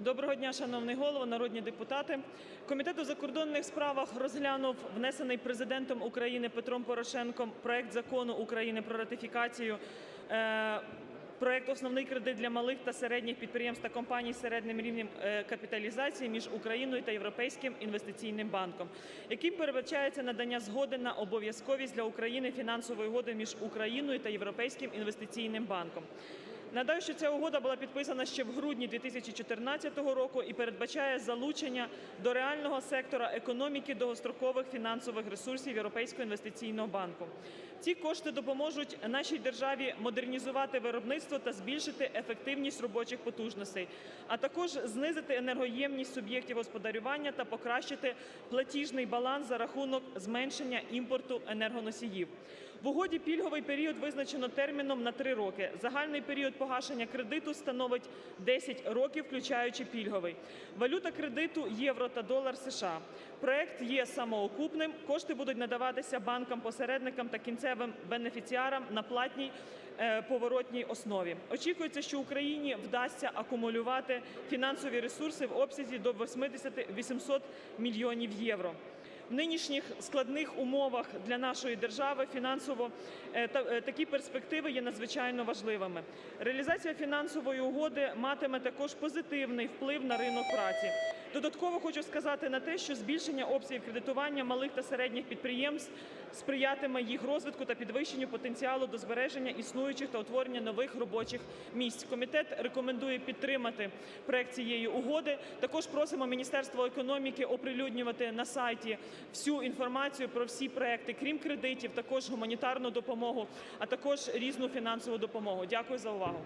Доброго дня, шановний голово, народні депутати. Комітет у закордонних справах розглянув внесений Президентом України Петром Порошенком проект Закону України про ратифікацію е, проект «Основний кредит для малих та середніх підприємств та компаній з середнім рівнем е, капіталізації» між Україною та Європейським інвестиційним банком, яким передбачається надання згоди на обов'язковість для України фінансової угоди між Україною та Європейським інвестиційним банком. Нагадаю, що ця угода була підписана ще в грудні 2014 року і передбачає залучення до реального сектора економіки довгострокових фінансових ресурсів Європейського інвестиційного банку. Ці кошти допоможуть нашій державі модернізувати виробництво та збільшити ефективність робочих потужностей, а також знизити енергоємність суб'єктів господарювання та покращити платіжний баланс за рахунок зменшення імпорту енергоносіїв. В угоді пільговий період визначено терміном на 3 роки. Загальний період погашення кредиту становить 10 років, включаючи пільговий. Валюта кредиту євро та долар США. Проект є самоокупним. Кошти будуть надаватися банкам-посередникам та кінцевим бенефіціарам на платній е, поворотній основі. Очікується, що Україні вдасться акумулювати фінансові ресурси в обсязі до 80-800 мільйонів євро. В нинішніх складних умовах для нашої держави фінансово е, е, такі перспективи є надзвичайно важливими. Реалізація фінансової угоди матиме також позитивний вплив на ринок праці. Додатково хочу сказати на те, що збільшення обсягів кредитування малих та середніх підприємств сприятиме їх розвитку та підвищенню потенціалу до збереження існуючих та утворення нових робочих місць. Комітет рекомендує підтримати проект цієї угоди. Також просимо Міністерство економіки оприлюднювати на сайті всю інформацію про всі проекти, крім кредитів, також гуманітарну допомогу, а також різну фінансову допомогу. Дякую за увагу.